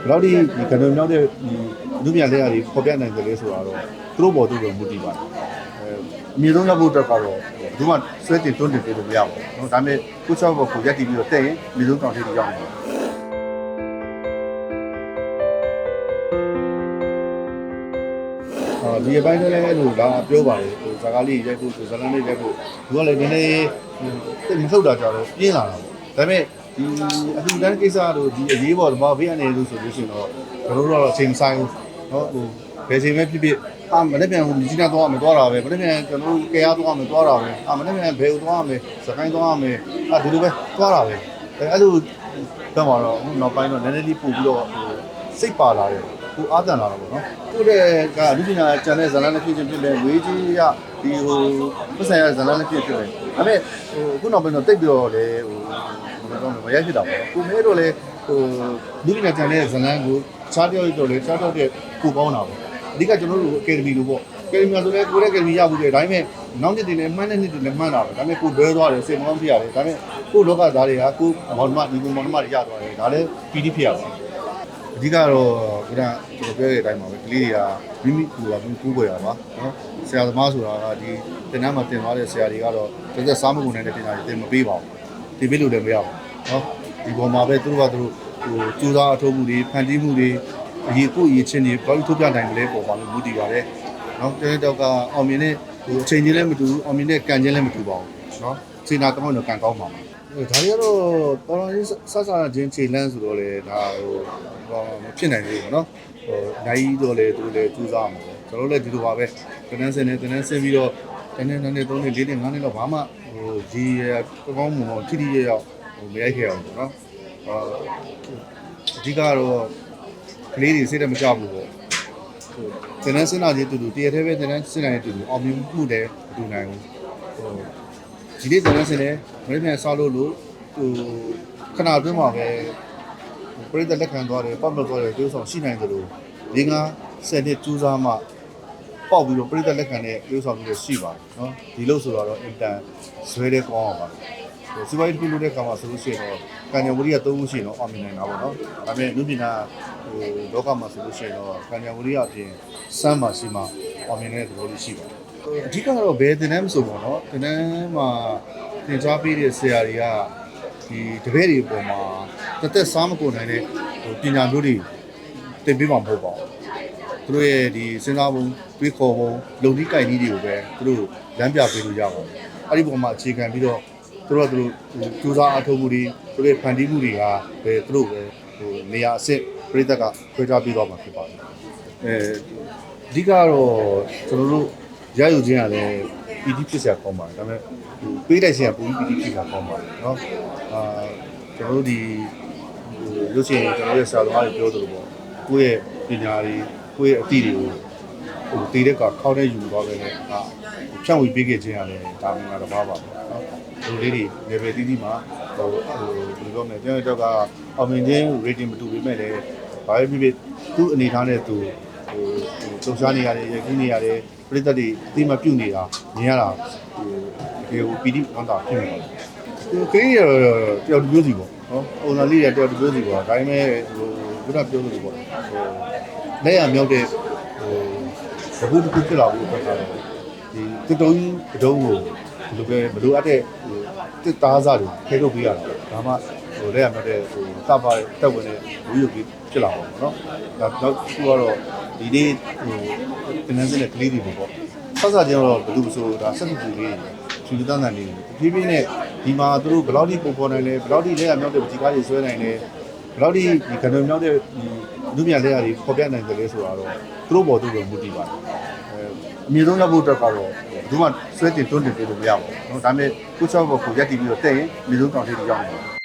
ဘယ်လောက်ဒီဒီကံတော်မြောက်တဲ့ဒီလူမြန်လက်ရာတွေပေါ်ပြနိုင်ကြလဲဆိုတော့သူတို့ပေါ်သူတို့မူတည်ပါတယ်အဲအမြင့်ဆုံးရောက်ဖို့အတွက်ကတော့ဒီမှာဆွဲတင်တွန်းတင်ပေးလို့မရပါဘူးနော်ဒါပေမဲ့ကိုချောက်ပေါ်ကိုရက်တည်ပြီးတော့တက်ရင်အမြင့်ဆုံးတောင်ထိပ်ရောက်နိုင်တယ်ဒီအပိုင်းလည်းအဲ့လိုလာပြောပါတယ်ဟိုဇာကားလေးရိုက်ဖို့ဆိုဇာလန်းလေးရိုက်ဖို့သူကလည်းနည်းနည်းမဆုတ်တာကြတော့ပြင်းလာတာပေါ့ဒါပေမဲ့ ဒီအထူးတန်းကိစ္စတို့ဒီအရေးပေါ်တော့ဘေးအနေလို့ဆိုလို့ရှိရင်တော့ကျွန်တော်တို့ကတော့အချိန်မဆိုင်ဘူးเนาะဟိုဘယ်ချိန်ပဲဖြစ်ဖြစ်အာမနေ့ပြန်ဟိုမြကြီးနားသွားမယ်သွားတာပဲမနေ့ပြန်ကျွန်တော်တို့ကြရသွားမယ်သွားတာပဲအာမနေ့ပြန်ဘယ်ကိုသွားမယ်စကိုင်းသွားမယ်အာဒီလိုပဲသွားတာပဲအဲအဲ့လိုတော့မှာတော့အခုနောက်ပိုင်းတော့နည်းနည်းလေးပို့ပြီးတော့ဟိုစိတ်ပါလာတယ် ကိုအားတန်လာတော့ဗောနော်ကိုတဲ့ကအလူပညာကျန်တဲ့ဇာတ်လမ်းတစ်ဖြစ်ချင်းဖြစ်လဲဝေးကြီးရဒီဟိုပတ်ဆိုင်ရဇာတ်လမ်းတစ်ဖြစ်ဖြစ်လဲဒါပေမဲ့ဟိုအခုနောက်ပိုင်းတော့တိတ်ပြီးတော့လေဟိုဘယ်လိုလဲမရိုက်ဖြစ်တာပေါ့ကိုမဲတော့လေဟိုလူပညာကျန်တဲ့ဇာတ်လမ်းကိုချားပြောရတော့လေချားတော့တဲ့ကိုကောင်းတာပေါ့အဓိကကျွန်တော်တို့အကယ်ဒမီလိုပေါ့အကယ်ဒမီဆိုလဲကိုရဲ့အကယ်ဒမီရဘူးလေဒါပေမဲ့နောက်နှစ်တည်းလည်းမှန်းတဲ့နှစ်တည်းလည်းမှန်းတာပဲဒါပေမဲ့ကိုလွဲသွားတယ်စိတ်မကောင်းဖြစ်ရတယ်ဒါပေမဲ့ကိုလောကသားတွေကကိုမောင်နှမဒီကိုမောင်နှမတွေရသွားတယ်ဒါလည်းပီတိဖြစ်ရပါ အဓိကတော့ခုနကျွန်တော်ပြောတဲ့အတိုင်းပါပဲကလေးတွေကမိမိကူကမိကူးပေါ်ရပါနော်ဆရာသမားဆိုတာကဒီတင်တန်းမှာတင်သွားတဲ့ဆရာတွေကတော့တစ်သက်စားမကုန်နိုင်တဲ့ပညာတွေတင်မပေးပါဘူးတင်ပေးလို့လည်းမရဘူးနော်ဒီပေါ်မှာပဲသူတို့ကသူတို့ဟိုကြိုးစားအထောက်မှုတွေဖန်တီးမှုတွေအရေးကိုအရေးချင်းတွေဘာလို့ထုတ်ပြနိုင်မလဲပေါ်ပါလို့မူတည်ပါတယ်နော်တဲ့တော့ကအောင်မြင်တဲ့ဟိုအချိန်ချင်းလည်းမတူဘူးအောင်မြင်တဲ့ကံချင်းလည်းမတူပါဘူးနော် စေနာကောင်းတော့ကံကောင်းပါမှာဒါတွေကတော့တော်တော်ကြီးဆဆချင်းခြေလန်းဆိုတော့လေဒါဟိုမဖြစ်နိုင်ဘူးပေါ့နော်ဟိုအများကြီးတော့လေသူလည်းကြိုးစားမှာပေါ့ကျွန်တော်လည်းဒီလိုပါပဲတန်းဆင်းနေတန်းဆင်းပြီးတော့တန်းနဲ့နှစ်နဲ့သုံးနဲ့လေးနဲ့ငါးနဲ့တော့ဘာမှဟိုဒီကောင်းကောင်းမွန်မွန်ထိထိရရဟိုမရိုက်ခဲ့အောင်ပေါ့နော်အဓိကတော့ကလေးတွေစိတ်တမချဘူးပေါ့တန်းဆင်းလာခြင်းတူတူတရထဲပဲတန်းဆင်းလာခြင်းတူတူအောင်မြင်မှုလည်းမတူနိုင်ဘူးဟို ဒီနေ့တန်းစင်းနေမင်းပြန်ဆောက်လို့လို့ဟိုခဏအတွင်းမှာပဲပြိတ္တလက်ခံသွားတယ်ပတ်မလို့သွားတယ်ဒီဥဆောင်ရှိနိုင်တယ်လို့၄၅ဆယ်နှစ်ကျူးစားမှပေါက်ပြီးတော့ပြိတ္တလက်ခံတဲ့ပြုဆောင်မှုတွေရှိပါတယ်နော်ဒီလို့ဆိုတော့အင်တန်ဇွဲတဲ့ကောင်းအောင်ပါစီပွားရေးတစ်ခုလုပ်တဲ့အခါမှာဆိုလို့ရှိရင်တော့ကံဉာဏ်ဝရိယသုံးခုရှိရင်တော့အောင်မြင်နိုင်တာပေါ့နော်ဒါပေမဲ့လူပညာဟိုလောကမှာဆိုလို့ရှိရင်တော့ကံဉာဏ်ဝရိယအပြင်စမ်းပါရှိမှအောင်မြင်တဲ့သဘောလေးရှိပါတယ် အဓိကတော့ဘယ်တင်တန်းမဆိုပေါ့နော်တင်တန်းမှာသင်ကြားပေးတဲ့ဆရာတွေကဒီတပည့်တွေအပေါ်မှာတစ်သက်စားမကုန်နိုင်တဲ့ဟိုပညာမျိုးတွေသင်ပေးမှာမဟုတ်ပါဘူးသူတို့ရဲ့ဒီစဉ်းစားပုံတွေးခေါ်ပုံလုံဒီကြိုင်ကြီးတွေကိုပဲသူတို့လမ်းပြပေးလို့ရပါတယ်အဲ့ဒီပုံမှာအခြေခံပြီးတော့သူတို့ကသူတို့စူးစမ်းအထောက်မှုတွေသူတို့ရဲ့ဖန်တီးမှုတွေကပဲသူတို့ပဲဟိုနေရာအစ်စ်ပြိသက်ကခွဲခြားပေးတော့မှာဖြစ်ပါတယ်အဲအဓိကတော့ကျွန်တော်တို့ ရယူခြင်းကလည်းပီတိဖြစ်စရာကောင်းပါတယ်ဒါပေမဲ့ဟိုပေးလိုက်ခြင်းကပုံပီတိဖြစ်စရာကောင်းပါတယ်เนาะအာကျွန်တော်တို့ဒီဟိုလို့ရှိရင်ကျွန်တော်ရဲ့ဆရာသမားတွေပြောသလိုပေါ့ကိုယ့်ရဲ့ပညာတွေ ကိုယ့်ရဲ့အတိတွေကိုဟိုတည်တဲ့ကခေါင်းထဲယူသွားပဲလေဟာဖြန့်ဝေပေးခဲ့ခြင်းရတယ်ဒါမှမဟုတ်တော့ပါပါဘူးเนาะဒီလေးတွေ level တီးတီးမှာဟိုဟိုဘယ်လိုပြောမလဲကျွန်တော်တို့ကအောင်မြင်ခြင်း rating မတူပေမဲ့လည်းဘာပဲဖြစ်ဖြစ်သူ့အနေထားနဲ့သူ ဟိုဟိုစုံစမ်းနေရတယ်ရည်ကူးနေရတယ်ပြိတ္တတွေအတိမပြုတ်နေတာမြင်ရတာဟိုဒီဟိုပီတိဝမ်းသာဖြစ်နေပါတယ်ဒီကလေးရတယောက်တစ်မျိုးစီပေါ့နော်ပုံစံလေးရတယောက်တစ်မျိုးစီပေါ့ဒါပေမဲ့ဟိုခုနပြောလို့ပေါ့ဟိုလက်ရမြောက်တဲ့ဟိုဘုဒ္ဓကုဖြစ်လာဖို့အတွက်ကတော့ဒီတတုံးတတုံးကိုဒီလိုပဲမလိုအပ်တဲ့ဟိုတစ်သားစားတွေထဲထုတ်ပေးရတာဒါမှဟိုလက်ရမြောက်တဲ့ဟိုတပါတက်ဝင်တဲ့ဝိယုတ်ကြီးဖြစ်လာအောင်ပေါ့နော်ဒါနောက်တစ်ခုကတော့ ဒီနေ့ဟိုတင်နန်းစတဲ့ကလေးတွေပေါ့ဆက်စားကြတော့ဘယ်သူဆိုဒါဆက်စုပ်လေးချူတန်းတန်းလေးဖြည်းဖြည်းနဲ့ဒီမှာသူတို့ဘယ်လောက်ထိပုံပေါ်နိုင်လဲဘယ်လောက်ထိလက်ရမြောက်တဲ့ဒီကားတွေဆွဲနိုင်လဲ ဘယ်လောက်ဒီဒီကံတော်မြောက်တဲ့ဒီလူမြန်လက်ရာတွေပေါ်ပြနိုင်တယ်လဲဆိုတာတော့သူတို့ပေါ်သူတို့မူတည်ပါတယ်အဲအမြင့်ဆုံးရောက်ဖို့အတွက်ကတော့ဘယ်သူမှဆွဲတင်တွန်းတင်ပေးလို့မရဘူးเนาะဒါပေမဲ့ကိုချောက်ဘောကိုရက်တည်ပြီးတော့တက်ရင်အမြင့်ဆုံးတောင်ထိပ်ရောက်နေတယ်